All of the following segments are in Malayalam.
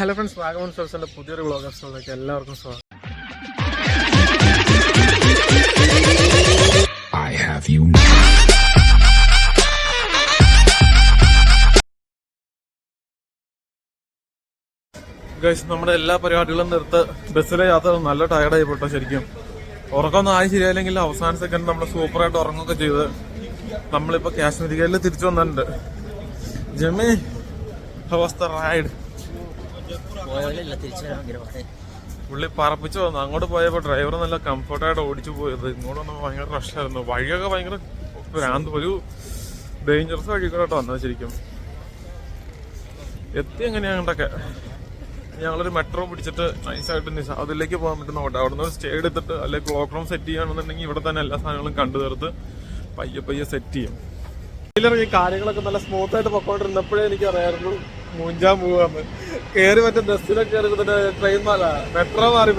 ഹലോ ഫ്രണ്ട്സ് വാഗമൺ സോഴ്സിന്റെ പുതിയൊരു ബ്ലോഗ് എപ്പിസോഡിലേക്ക് എല്ലാവർക്കും സ്വാഗതം. I have you ഗൈസ് നമ്മുടെ എല്ലാ പരിപാടികളും നിർത്ത്. ബസ്സിലെ യാത്ര നല്ല ടയർഡായി പോട്ടോ ശരിക്കും. ഉറക്കമൊന്നും ആയി ശരിയായില്ലെങ്കിൽ അവസാന സെക്കൻഡ് നമ്മൾ സൂപ്പറായിട്ട് ഉറങ്ങുകയൊക്കെ ചെയ്ത് നമ്മളിപ്പോൾ കാശ്മീരിക്കയിൽ തിരിച്ചു വന്നിട്ടുണ്ട്. ജമി അവസ്ഥ റൈഡ് പുള്ളി പറപ്പിച്ചു വന്നു. അങ്ങോട്ട് പോയപ്പോൾ ഡ്രൈവർ നല്ല കംഫർട്ടായിട്ട് ഓടിച്ചു പോയത്. ഇങ്ങോട്ട് വന്നപ്പോൾ ഭയങ്കര റഷായിരുന്നു വഴിയൊക്കെ ഭയങ്കര ഭ്രാന്ത്. ഒരു ഡേഞ്ചറസ് വഴി കൂടെ വന്നത് ശരിക്കും. എത്തി എങ്ങനെയാണ്ടൊക്കെ ഞങ്ങളൊരു മെട്രോ പിടിച്ചിട്ട് നൈസായിട്ട് നിസ അതിലേക്ക് പോകാൻ പറ്റുന്ന ഓട്ടം. അവിടെ നിന്ന് സ്റ്റേ എടുത്തിട്ട് അല്ലെങ്കിൽ ക്ലോക്ക് റൂം സെറ്റ് ചെയ്യുകയാണെന്നുണ്ടെങ്കിൽ ഇവിടെ തന്നെ എല്ലാ സാധനങ്ങളും കണ്ടു തീർത്ത് പയ്യെ പയ്യെ സെറ്റ് ചെയ്യും. ഈ കാര്യങ്ങളൊക്കെ നല്ല സ്മൂത്ത് ആയിട്ട് പൊക്കോണ്ടിരുന്നപ്പോഴേ എനിക്ക് അറിയായിരുന്നു മൂഞ്ചാൻ പോവാന്ന് കേറി മറ്റേ ബസ്സിലൊക്കെ ട്രെയിൻ മാല മെട്രോ മാറി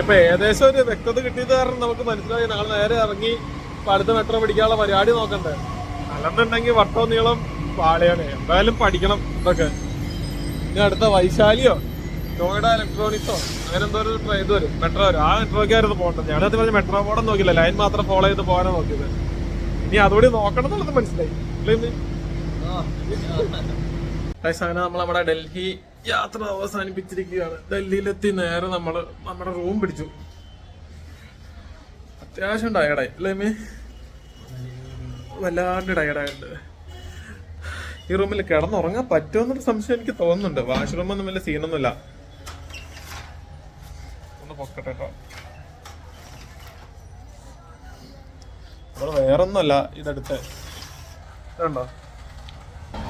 ഇപ്പൊ ഏകദേശം ഒരു വ്യക്തത കിട്ടിയത് കാരണം നമുക്ക് മനസ്സിലായി. നാളെ നേരെ ഇറങ്ങി അടുത്ത മെട്രോ പിടിക്കാനുള്ള പരിപാടി നോക്കണ്ടേ. അല്ലെന്നുണ്ടെങ്കിൽ വട്ടോ നീളം പാളയാണ്. എന്തായാലും പഠിക്കണം ഇതൊക്കെ. ഇനി അടുത്ത വൈശാലിയോ നോയിഡ ഇലക്ട്രോണിക്സോ അങ്ങനെ എന്തോ ഒരു ട്രെയിൻ വരും. മെട്രോ വരും. ആ മെട്രോക്കായിരുന്നു പോകേണ്ടത് ഞാനത് പറഞ്ഞ മെട്രോ പോകണം നോക്കില്ല ലൈൻ മാത്രം ഫോളോ ചെയ്ത് പോകാനാണ് നോക്കിയത്. ഇനി അതുകൂടി നോക്കണം എന്നുള്ളത് മനസ്സിലായി അങ്ങനെ നമ്മൾ നമ്മുടെ ഡൽഹി യാത്ര അവസാനിപ്പിച്ചിരിക്കുകയാണ്. ഡൽഹിയിലെത്തി നേരെ നമ്മൾ നമ്മുടെ റൂം പിടിച്ചു. അത്യാവശ്യം ടയർഡായി അല്ലേ വല്ലാണ്ട് ടയർഡായിട്ടുണ്ട് ഈ റൂമിൽ കിടന്നുറങ്ങാൻ പറ്റുമെന്നൊരു സംശയം എനിക്ക് തോന്നുന്നുണ്ട്. വാഷ്റൂമൊന്നും വലിയ സീനൊന്നുമില്ല ഒന്ന് പൊക്കട്ടെ കേട്ടോ വേറൊന്നുമല്ല ഇതെടുത്ത്. ഇതുണ്ടോ?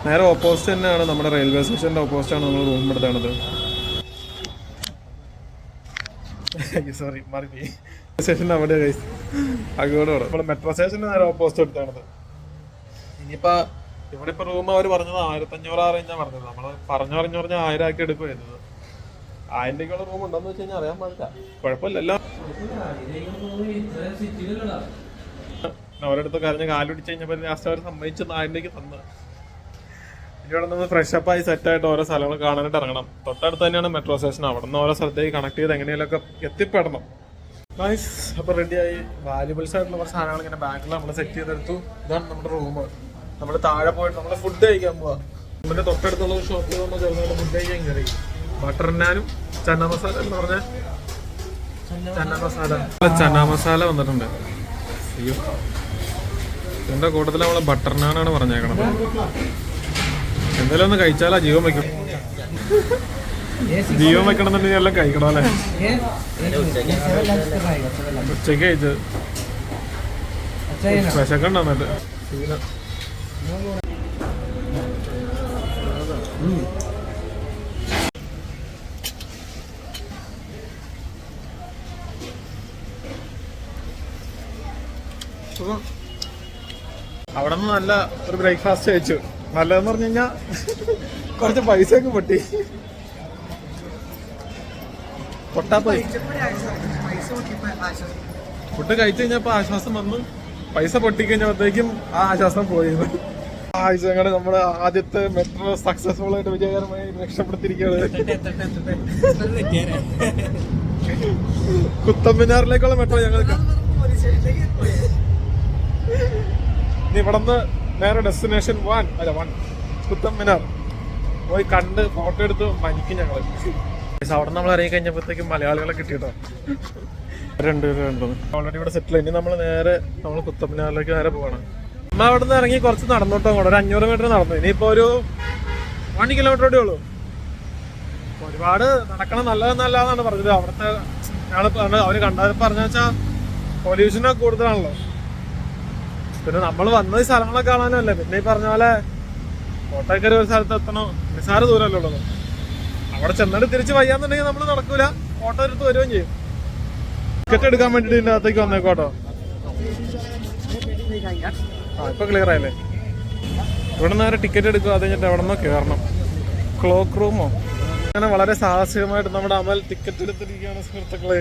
നേരെ ഓപ്പോസിറ്റ് തന്നെയാണ്. നമ്മുടെ റെയിൽവേ സ്റ്റേഷന്റെ ഓപ്പോസിറ്റ് ആണ് നമ്മൾ റൂം എടുത്തത് സോറി മാറി സ്റ്റേഷന്റെ അവിടെ അങ്ങോട്ട് നമ്മൾ മെട്രോ സ്റ്റേഷന്റെ നേരെ ഓപ്പോസിറ്റ് എടുത്താണത് ഇനിയിപ്പോ ഇവിടെ ഇപ്പൊ റൂം അവർ പറഞ്ഞത് ആയിരത്തഞ്ഞൂറ് ആ റേഞ്ചാ പറഞ്ഞത്. നമ്മൾ പറഞ്ഞു പറഞ്ഞു പറഞ്ഞ ആയിരം ആക്കി എടുക്കുമായിരുന്നത് ആയിരം രൂപയ്ക്കുള്ള റൂം ഉണ്ടെന്ന് വെച്ച് കഴിഞ്ഞാൽ അറിയാൻ പാടില്ല. കുഴപ്പമില്ലല്ലോ അവരുടെ അടുത്ത് കരഞ്ഞ് കാലുപിടിച്ച് കഴിഞ്ഞപ്പോൾ ലാസ്റ്റ് അവർ സമ്മതിച്ച് ആയിരം രൂപയ്ക്ക് തന്നു. ഇനി ഇവിടെ നിന്ന് ഫ്രഷ് അപ്പ് ആയി സെറ്റ് ആയിട്ട് ഓരോ സ്ഥലങ്ങൾ കാണാനായിട്ട് ഇറങ്ങണം. തൊട്ടടുത്ത് തന്നെയാണ് മെട്രോ സ്റ്റേഷൻ അവിടെ നിന്ന് ഓരോ സ്ഥലത്തേക്ക് കണക്ട് ചെയ്ത് എങ്ങനെയൊക്കെ എത്തിപ്പെടണം. നൈസ് അപ്പൊ റെഡിയായി വാല്യുബിൾസ് ആയിട്ടുള്ള കുറച്ച് സാധനങ്ങൾ ഇങ്ങനെ ബാഗിൽ നമ്മൾ സെറ്റ് ചെയ്തെടുത്തു. ഇതാണ് നമ്മുടെ റൂം നമ്മൾ താഴെ പോയിട്ട് നമ്മൾ ഫുഡ് കഴിക്കാൻ പോവാ. നമ്മുടെ തൊട്ടടുത്തുള്ള ഷോപ്പിൽ നമ്മൾ ചെറുതായിട്ട് ഫുഡ് കഴിക്കാൻ കയറി ബട്ടർ നാനും ചന്ന മസാല എന്ന് പറഞ്ഞ ചന്ന മസാല ചന്ന മസാല വന്നിട്ടുണ്ട്. അയ്യോ. എന്റെ കൂട്ടത്തിൽ നമ്മൾ ബട്ടർ നാനാണ് പറഞ്ഞേക്കണത്. എന്തായാലും ഒന്ന് കഴിച്ചാലാ ജീവൻ വെക്കും ജീവൻ വെക്കണമെന്നുണ്ടെങ്കിൽ എല്ലാം കഴിക്കണം അല്ലേ? ഉച്ചയ്ക്ക് കഴിച്ചത്. വിശക്കണ്ട എന്നിട്ട് അവിടെ നിന്ന് നല്ല ഒരു ബ്രേക്ക്ഫാസ്റ്റ് കഴിച്ചു. നല്ലതെന്ന് പറഞ്ഞു കഴിഞ്ഞാൽ കുറച്ച് പൈസ ഒക്കെ പൊട്ടി. പൊട്ടാ പൈസ ഫുഡ് കഴിച്ചു കഴിഞ്ഞപ്പോ ആശ്വാസം വന്നു. പൈസ പൊട്ടിക്കഴിഞ്ഞപ്പോഴത്തേക്കും ആ ആശ്വാസം പോയി. ആഴ്ച ഞങ്ങളുടെ നമ്മുടെ ആദ്യത്തെ മെട്രോ സക്സസ്ഫുൾ ആയിട്ട് വിജയകരമായി രക്ഷപ്പെടുത്തിയിരിക്കുകയാണ്. കുത്തമ്പിനാറിലേക്കുള്ള മെട്രോ ഞങ്ങൾക്ക്. ഇവിടെ ഇവിടുന്ന് നേരെ ഡെസ്റ്റിനേഷൻ വൺ അല്ല വൺ. കുത്തം മിനർ. പോയി കണ്ട് ഫോട്ടോ എടുത്ത് മരിക്കും ഞങ്ങൾ. പക്ഷെ അവിടെ നമ്മൾ ഇറങ്ങി കഴിഞ്ഞപ്പോഴത്തേക്കും മലയാളികളെ കിട്ടിയിട്ടോ? രണ്ട്. ഓൾറെഡി ഇവിടെ സെറ്റിൽ ഇനി നമ്മൾ നേരെ നമ്മൾ കുത്തമ്മിനാറിലേക്ക് നേരെ പോകണം നമ്മൾ അവിടെ നിന്ന് ഇറങ്ങി കുറച്ച് നടന്നോട്ടോ അങ്ങോട്ട്. ഒരു അഞ്ഞൂറ് മീറ്റർ നടന്നു. ഇനിയിപ്പോ ഒരു വൺ കിലോമീറ്റർ കൂടെ ഉള്ളൂ. ഒരുപാട് നടക്കണം നല്ലതെന്നല്ലാന്നാണ് പറഞ്ഞത്. അവിടുത്തെ ഞങ്ങൾ അവർ കണ്ടത് പറഞ്ഞു വെച്ചാ പൊല്യൂഷനൊക്കെ കൂടുതലാണല്ലോ. പിന്നെ നമ്മൾ വന്ന ഈ സ്ഥലങ്ങളൊക്കെ കാണാനല്ലേ. പിന്നെ ഈ പറഞ്ഞ പോലെ കോട്ടയക്കര ഒരു സ്ഥലത്ത് എത്തണോ. നിസാര ദൂരമല്ലേ ഉള്ളത്. അവിടെ ചെന്നിട്ട് തിരിച്ച് വയ്യാന്നുണ്ടെങ്കിൽ നമ്മൾ നടക്കൂല. ഓട്ടോ എടുത്ത് വരികയും ചെയ്യും. ടിക്കറ്റ് എടുക്കാൻ വേണ്ടിട്ട് ഇതിന്റെ അകത്തേക്ക് വന്നേക്കോട്ടോ ആ ഇപ്പൊ ക്ലിയർ ആയല്ലേ? ഇവിടെ നിന്ന് ടിക്കറ്റ് എടുക്കുക. അത് കഴിഞ്ഞിട്ട് എവിടെ നിന്നോ കയറണം ക്ലോക്ക് റൂമോ അങ്ങനെ വളരെ സാഹസികമായിട്ട് നമ്മുടെ അമൽ ടിക്കറ്റ് എടുത്തിരിക്കുകയാണ് സുഹൃത്തുക്കളെ.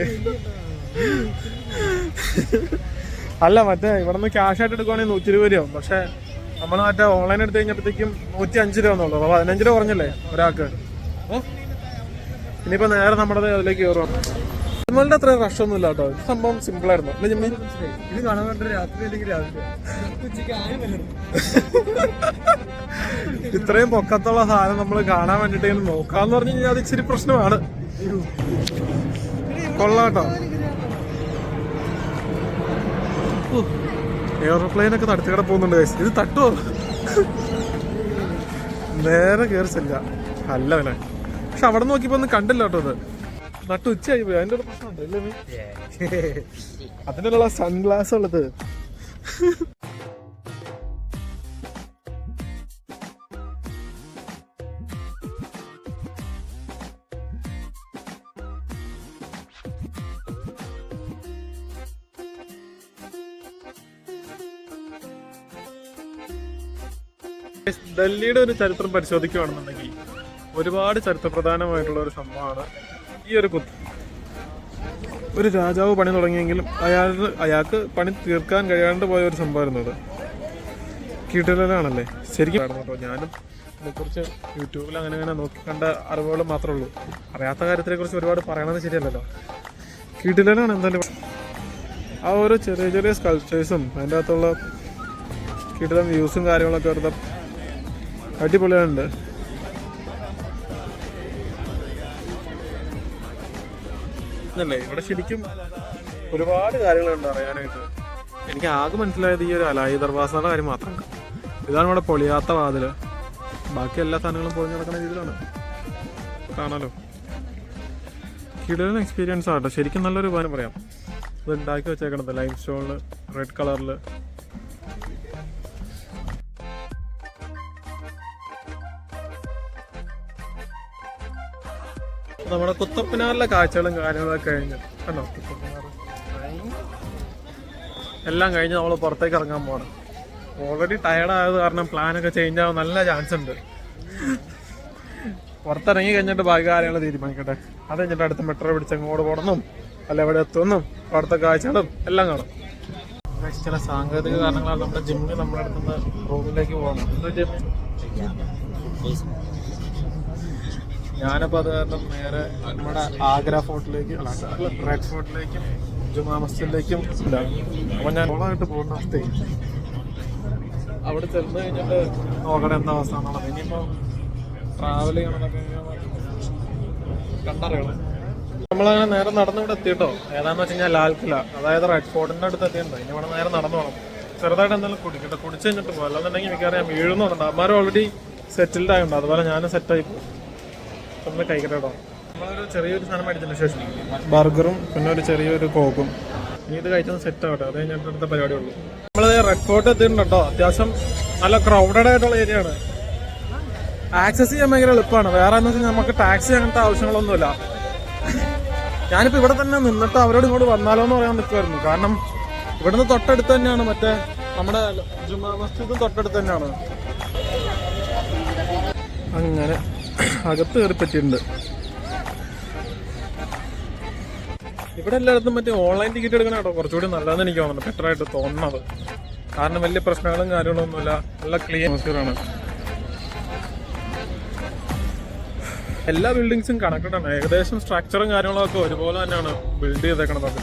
അല്ല മറ്റേ ഇവിടെ നിന്ന് ക്യാഷ് ആയിട്ട് എടുക്കുവാണെങ്കിൽ നൂറ്റി ഇരുപത് രൂപ പക്ഷെ നമ്മൾ മറ്റേ ഓൺലൈൻ എടുത്ത് കഴിഞ്ഞപ്പോഴത്തേക്കും നൂറ്റി അഞ്ച് രൂപ എന്നുള്ളൂ അപ്പൊ പതിനഞ്ച് രൂപ കുറഞ്ഞല്ലേ ഒരാൾക്ക്? ഏ? ഇനിയിപ്പോ നേരെ നമ്മുടെ അതിലേക്ക് കയറും നമ്മളുടെ അത്ര റഷ് ഒന്നും ഇല്ല കേട്ടോ ഇത് സംഭവം സിമ്പിൾ ആയിരുന്നു. അല്ലെ ജിമ്മി? ഇത് കാണാൻ രാത്രി അല്ലെങ്കിൽ രാവിലെ. ഇത്രയും പൊക്കത്തുള്ള സാധനം നമ്മൾ കാണാൻ വേണ്ടിട്ട് നോക്കാന്ന് പറഞ്ഞു കഴിഞ്ഞാൽ അത് ഇച്ചിരി പ്രശ്നമാണ്. കൊള്ളാട്ടോ എയർപ്ലെയിൻ ഒക്കെ തടുത്തുകട പോകുന്നുണ്ട് ഗൈസ് ഇത് തട്ടോ. നേരെ കയറി ചെല്ല അല്ല അവനെ. പക്ഷെ അവിടെ നോക്കിയപ്പോ ഒന്നും കണ്ടില്ല കേട്ടോ അത്. നട്ടു ഉച്ചയായി പോയി. അതിന്റെ ഒരു പ്രശ്നമുണ്ട് ഇല്ലേ നീ? അതിനുള്ള സൺഗ്ലാസ് ഉള്ളത്. ഡൽഹിയുടെ ഒരു ചരിത്രം പരിശോധിക്കുകയാണെന്നുണ്ടെങ്കിൽ ഒരുപാട് ചരിത്രപ്രധാനമായിട്ടുള്ള ഒരു സംഭവമാണ് ഈ ഒരു കുത്ത്. ഒരു രാജാവ് പണി തുടങ്ങിയെങ്കിലും അയാൾ അയാൾക്ക് പണി തീർക്കാൻ കഴിയാണ്ട് പോയ ഒരു സംഭവമായിരുന്നു അത്. കീട്ടലാണല്ലേ ശരിക്കും കേട്ടോ. ഞാനും ഇതിനെക്കുറിച്ച് യൂട്യൂബിൽ അങ്ങനെ അങ്ങനെ നോക്കി കണ്ട അറിവുകൾ മാത്രമേ ഉള്ളൂ. അറിയാത്ത കാര്യത്തിനെക്കുറിച്ച് ഒരുപാട് പറയണത് ശരിയല്ലല്ലോ. കീട്ടിലാണ് എന്തായാലും ആ ഓരോ ചെറിയ ചെറിയ സ്കൾപ്ചേഴ്സും അതിന്റെ അകത്തുള്ള കീട്ടിലും വ്യൂസും കാര്യങ്ങളൊക്കെ വെറുതെ അടിപൊളിയുണ്ട് അല്ലേ ഇവിടെ ശരിക്കും ഒരുപാട് കാര്യങ്ങളുണ്ട് അറിയാനായിട്ട്. എനിക്ക് ആകെ മനസ്സിലായത് ഈ ഒരു അലായി ദർവാസയുടെ കാര്യം മാത്രമാണ് ഇതാണ് ഇവിടെ പൊളിയാത്ത വാതിൽ. ബാക്കി എല്ലാ സാധനങ്ങളും പൊളിഞ്ഞു നടക്കുന്ന രീതിയിലാണ്. കാണാലോ? കിടലൻ എക്സ്പീരിയൻസ് ആട്ടോ ശരിക്കും നല്ലൊരു ഉപകാരം പറയാം. ഇത് ഉണ്ടാക്കി വെച്ചേക്കണത്. ലൈം സ്റ്റോണിൽ റെഡ് കളറിൽ നമ്മുടെ കുത്തപ്പിനാറിലെ കാഴ്ചകളും കാര്യങ്ങളൊക്കെ കഴിഞ്ഞു. കണ്ടോ? എല്ലാം കഴിഞ്ഞ് നമ്മൾ പുറത്തേക്ക് ഇറങ്ങാൻ പോകണം ഓൾറെഡി ടയർഡ് ആയത് കാരണം പ്ലാനൊക്കെ ചേഞ്ച് ആവാൻ നല്ല ചാൻസ് ഉണ്ട്. പുറത്തിറങ്ങി കഴിഞ്ഞിട്ട് ബാക്കി കാര്യങ്ങൾ തീരുമാനിക്കട്ടെ. അത് കഴിഞ്ഞിട്ട് അടുത്ത മെട്രോ പിടിച്ച് അങ്ങോട്ട് പോകണമെന്നും അല്ല എവിടെ എത്തുമെന്നും അവിടുത്തെ കാഴ്ചകളും എല്ലാം കാണും. ചില സാങ്കേതിക കാരണങ്ങളാണ് നമ്മുടെ ജിമ്മിൽ നമ്മുടെ അടുത്തുനിന്ന് റൂമിലേക്ക് പോകണം. എന്താ ജിമ്മി ഞാനപ്പോൾ അത് കാരണം നേരെ നമ്മുടെ ആഗ്ര ഫോർട്ടിലേക്ക് റെഡ് ഫോർട്ടിലേക്കും ജുമാ മസ്ജിദിലേക്കും അപ്പം ഞാൻ ഓളായിട്ട് പോകുന്ന അവസ്ഥയും അവിടെ ചെന്ന് കഴിഞ്ഞിട്ട് നോക്കണ എന്താ അവസ്ഥ എന്നുള്ളത്. ഇനിയിപ്പോൾ ട്രാവൽ ചെയ്യണമെന്നൊക്കെ കണ്ടറിയണം. നമ്മളങ്ങനെ നേരെ നടന്നിവിടെ എത്തിയിട്ടോ? ഏതാന്ന് വെച്ച് കഴിഞ്ഞാൽ ലാൽക്കില. അതായത് റെഡ് ഫോർട്ടിന്റെ അടുത്ത് എത്തിയിട്ടുണ്ട്. ഇനി ഇവിടെ നേരെ നടന്നു പോകണം ചെറുതായിട്ട് എന്തെങ്കിലും കുടിക്കട്ടെ. കുടിച്ച് കഴിഞ്ഞിട്ട് പോകാം അല്ലാന്നുണ്ടെങ്കിൽ എനിക്കറിയാം വീഴുന്നുണ്ട് അമ്മമാർ ഓൾറെഡി സെറ്റിൽഡ് ആയിട്ടുണ്ട്. അതുപോലെ ഞാനും സെറ്റായി പോകും കഴിക്കട്ടെ കേട്ടോ. നമ്മളൊരു ചെറിയൊരു സാധനം മേടിച്ചതിന് ശേഷം ബർഗറും പിന്നെ ഒരു ചെറിയൊരു കോക്കും. ഇനി ഇത് കഴിച്ചത് സെറ്റ് ആവട്ടെ. അത് കഴിഞ്ഞിട്ട് അടുത്ത പരിപാടി ഉള്ളൂ നമ്മൾ റെഡ് ഫോർട്ട് എത്തിയിട്ടുണ്ട് കേട്ടോ. അത്യാവശ്യം നല്ല ക്രൗഡഡ് ആയിട്ടുള്ള ഏരിയ ആണ്. ആക്സസ് ചെയ്യാൻ ഭയങ്കര എളുപ്പമാണ്. വേറെ എന്ന് വെച്ചാൽ നമുക്ക് ടാക്സി അങ്ങനത്തെ ആവശ്യങ്ങളൊന്നുമില്ല. ഞാനിപ്പോ ഇവിടെ തന്നെ നിന്നിട്ട് അവരോട് ഇങ്ങോട്ട് വന്നാലോ എന്ന് പറയാൻ നിൽക്കുമായിരുന്നു കാരണം ഇവിടുന്ന് തൊട്ടടുത്ത് തന്നെയാണ് മറ്റേ നമ്മുടെ ജുമാ മസ്ജിദും തൊട്ടടുത്ത് തന്നെയാണ്. അങ്ങനെ. അകത്ത് കയറി പറ്റിയിട്ടുണ്ട്. ഇവിടെ എല്ലായിടത്തും മറ്റേ ഓൺലൈൻ ടിക്കറ്റ് എടുക്കണ കേട്ടോ കുറച്ചുകൂടി നല്ലതെന്ന് എനിക്ക് തോന്നുന്നു. ബെറ്റർ ആയിട്ട് തോന്നുന്നത്. കാരണം വലിയ പ്രശ്നങ്ങളും കാര്യങ്ങളൊന്നുമില്ല നല്ല ക്ലീൻ ആണ്. എല്ലാ ബിൽഡിങ്സും കണക്റ്റഡ് ആണ്. ഏകദേശം സ്ട്രക്ചറും കാര്യങ്ങളൊക്കെ ഒരുപോലെ തന്നെയാണ് ബിൽഡ് ചെയ്തേക്കണതൊക്കെ